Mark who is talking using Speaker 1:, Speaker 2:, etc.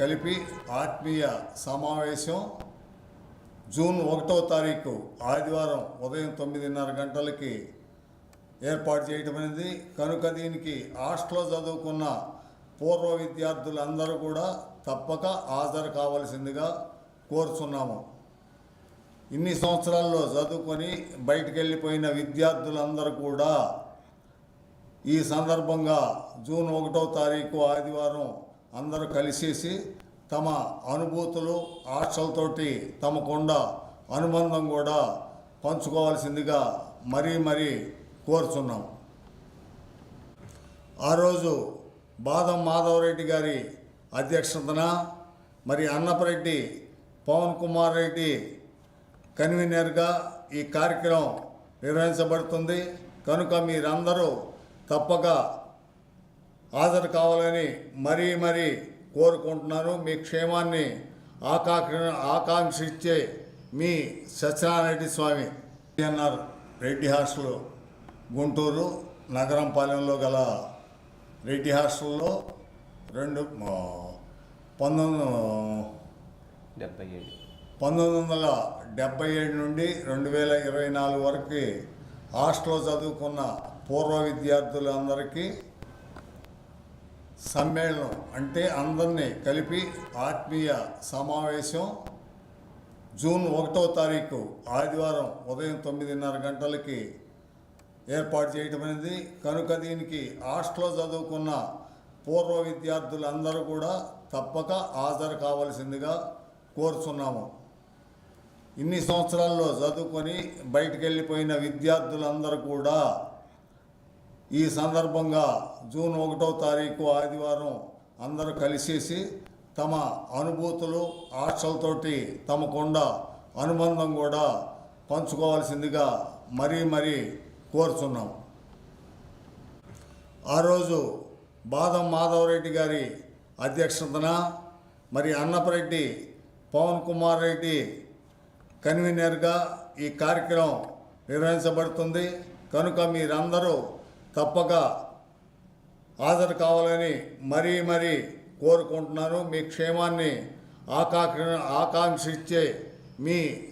Speaker 1: కలిపి ఆత్మీయ సమావేశం జూన్ ఒకటో తారీఖు ఆదివారం ఉదయం తొమ్మిదిన్నర గంటలకి ఏర్పాటు చేయటమైనది కనుక దీనికి హాస్టల్లో చదువుకున్న పూర్వ విద్యార్థులందరూ కూడా తప్పక హాజరు కావాల్సిందిగా కోరుచున్నాము. ఇన్ని సంవత్సరాల్లో చదువుకొని బయటికి వెళ్ళిపోయిన విద్యార్థులందరూ కూడా ఈ సందర్భంగా జూన్ ఒకటో తారీఖు ఆదివారం అందరూ కలిసేసి తమ అనుభూతులు ఆశలతోటి తమకుండ అనుబంధం కూడా పంచుకోవాల్సిందిగా మరీ మరీ కోరుచున్నాం. ఆ రోజు బాదం మాధవరెడ్డి గారి అధ్యక్షతన మరి అన్నపరెడ్డి పవన్ కుమార్ రెడ్డి కన్వీనర్గా ఈ కార్యక్రమం నిర్వహించబడుతుంది. కనుక మీరందరూ తప్పక హాజరు కావాలని మరీ మరీ కోరుకుంటున్నాను. మీ క్షేమాన్ని ఆకాంక్ష ఆకాంక్షించే మీ Satyanarayana Swamy N R Reddy hostel Guntur నగరంపాలెంలో గల రెడ్డి హాస్టల్లో రెండు పంతొమ్మిది
Speaker 2: డెబ్బై ఏడు.
Speaker 1: పంతొమ్మిది వందల డెబ్బై ఏడు నుండి రెండు వేల ఇరవై నాలుగు వరకు హాస్టల్లో చదువుకున్న పూర్వ విద్యార్థులందరికీ సమ్మేళనం అంటే అందరినీ కలిపి ఆత్మీయ సమావేశం జూన్ ఒకటో తారీఖు ఆదివారం ఉదయం తొమ్మిదిన్నర గంటలకి ఏర్పాటు చేయటం అనేది కనుక దీనికి హాస్టల్లో చదువుకున్న పూర్వ విద్యార్థులందరూ కూడా తప్పక హాజరు కావాల్సిందిగా కోరుచున్నాము. ఇన్ని సంవత్సరాల్లో చదువుకొని బయటకు వెళ్ళిపోయిన విద్యార్థులందరూ కూడా ఈ సందర్భంగా జూన్ ఒకటో తారీఖు ఆదివారం అందరూ కలిసేసి తమ అనుభూతులు ఆశలతోటి తమకుండ అనుబంధం కూడా పంచుకోవాల్సిందిగా మరీ మరీ కోరుచున్నాం. ఆ రోజు బాదం మాధవరెడ్డి గారి అధ్యక్షతన మరి అన్నపరెడ్డి పవన్ కుమార్ రెడ్డి కన్వీనర్గా ఈ కార్యక్రమం నిర్వహించబడుతుంది. కనుక మీరందరూ తప్పక హాజరు కావాలని మరీ మరీ కోరుకుంటున్నాను. మీ క్షేమాన్ని ఆకాంక్ష ఆకాంక్షించే మీ